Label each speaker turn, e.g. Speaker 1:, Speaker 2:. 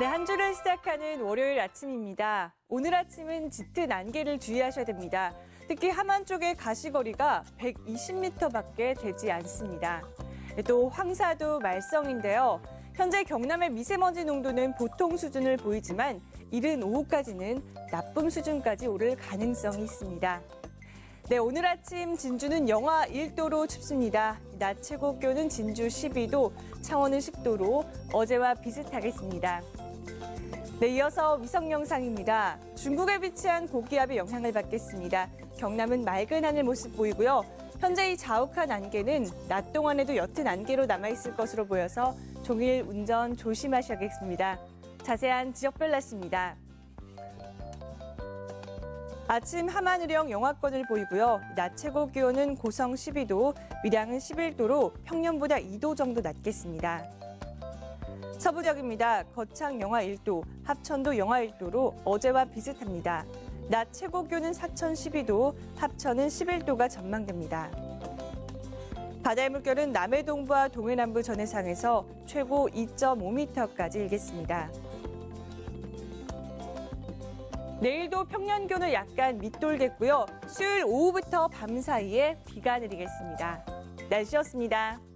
Speaker 1: 네, 한 주를 시작하는 월요일 아침입니다. 오늘 아침은 짙은 안개를 주의하셔야 됩니다. 특히 함안 쪽의 가시거리가 120m밖에 되지 않습니다. 네, 또 황사도 말썽인데요. 현재 경남의 미세먼지 농도는 보통 수준을 보이지만 이른 오후까지는 나쁨 수준까지 오를 가능성이 있습니다. 네, 오늘 아침 진주는 영하 1도로 춥습니다. 낮 최고 기온은 진주 12도, 창원은 10도로 어제와 비슷하겠습니다. 네, 이어서 위성 영상입니다. 중국에 위치한 고기압의 영향을 받겠습니다. 경남은 맑은 하늘 모습 보이고요. 현재 이 자욱한 안개는 낮 동안에도 옅은 안개로 남아있을 것으로 보여서 종일 운전 조심하셔야겠습니다. 자세한 지역별 날씨입니다. 아침 함안의령 영하권을 보이고요. 낮 최고 기온은 고성 12도, 밀양은 11도로 평년보다 2도 정도 낮겠습니다. 서부 지역입니다. 거창 영하 1도, 합천도 영하 1도로 어제와 비슷합니다. 낮 최고 기온은 사천 12도, 합천은 11도가 전망됩니다. 바다의 물결은 남해 동부와 동해 남부 전해상에서 최고 2.5m까지 일겠습니다. 내일도 평년 기온은 약간 밑돌겠고요. 수요일 오후부터 밤 사이에 비가 내리겠습니다. 날씨였습니다.